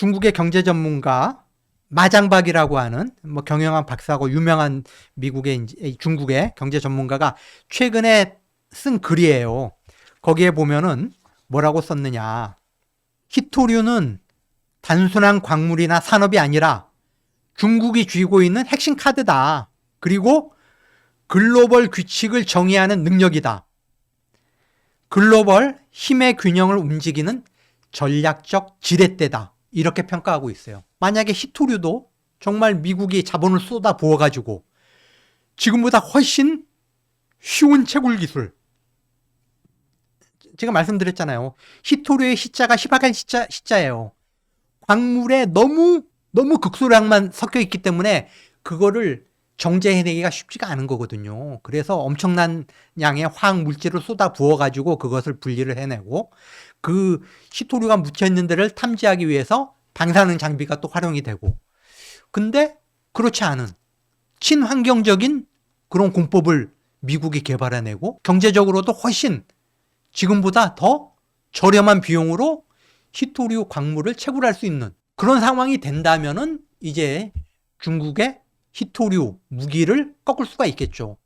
중국의 경제 전문가 마장박이라고 하는 뭐 경영학 박사고 유명한 미국의 중국의 경제 전문가가 최근에 쓴 글이에요. 거기에 보면은 뭐라고 썼느냐. 히토류는 단순한 광물이나 산업이 아니라 중국이 쥐고 있는 핵심 카드다. 그리고 글로벌 규칙을 정의하는 능력이다. 글로벌 힘의 균형을 움직이는 전략적 지렛대다. 이렇게 평가하고 있어요. 만약에 히토류도 정말 미국이 자본을 쏟아 부어가지고 지금보다 훨씬 쉬운 채굴 기술. 제가 말씀드렸잖아요. 히토류의 시자가 희박한 시자, 시자예요. 광물에 너무, 너무 극소량만 섞여 있기 때문에 그거를 정제해내기가 쉽지가 않은 거거든요. 그래서 엄청난 양의 화학 물질을 쏟아 부어가지고 그것을 분리를 해내고 그 히토류가 묻혀 있는 데를 탐지하기 위해서 방사능 장비가 또 활용이 되고. 근데 그렇지 않은 친환경적인 그런 공법을 미국이 개발해내고 경제적으로도 훨씬 지금보다 더 저렴한 비용으로 히토류 광물을 채굴할 수 있는 그런 상황이 된다면은 이제 중국의 히토류 무기를 꺾을 수가 있겠죠.